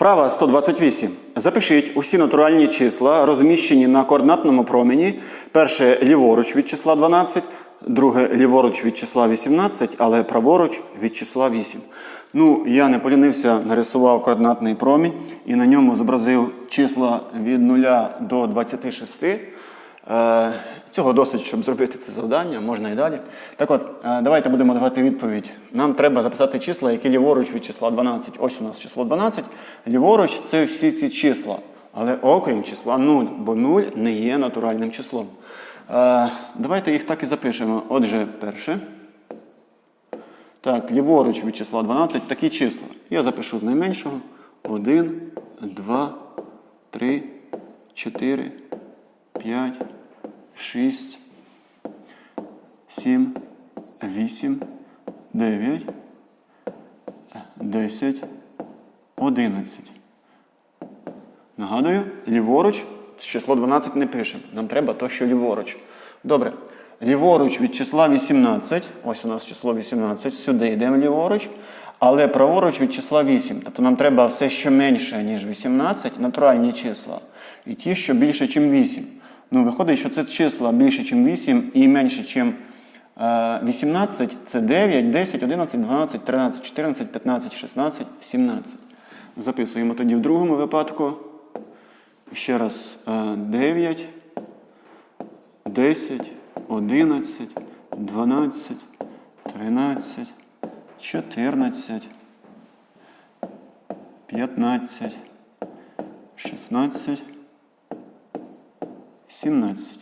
Вправа 128. Запишіть усі натуральні числа, розміщені на координатному промені. Перше ліворуч від числа 12, друге ліворуч від числа 18, але праворуч від числа 8. Ну, я не полінився, нарисував координатний промінь і на ньому зобразив числа від 0 до 26. Цього досить, щоб зробити це завдання, можна і далі. Так от, е, давайте будемо давати відповідь. Нам треба записати числа, які ліворуч від числа 12. Ось у нас число 12. Ліворуч це всі ці числа. Але окрім числа 0, бо 0 не є натуральним числом. Е, Давайте їх так і запишемо. Отже, перше. Так, ліворуч від числа 12 такі числа. Я запишу з найменшого. 1, 2, 3, 4, 5, 6, 7, 8, 9, 10, 11. Нагадую, ліворуч число 12 не пишемо. Нам треба то, що ліворуч. Добре. Ліворуч від числа 18. Ось у нас число 18. Сюди йдемо ліворуч. Але праворуч від числа 8. Тобто нам треба все, що менше, ніж 18, натуральні числа. І ті, що більше, ніж 8. Ну, виходить, що це числа більше, ніж 8 і менше, ніж 18 це 9, 10, 11, 12, 13, 14, 15, 16, 17. Записуємо тоді в другому випадку. Ще раз е, 9, 10, 11, 12, 13, 14, 15, 16, 17.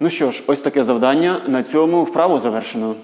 Ну що ж, ось таке завдання. На цьому вправу завершено.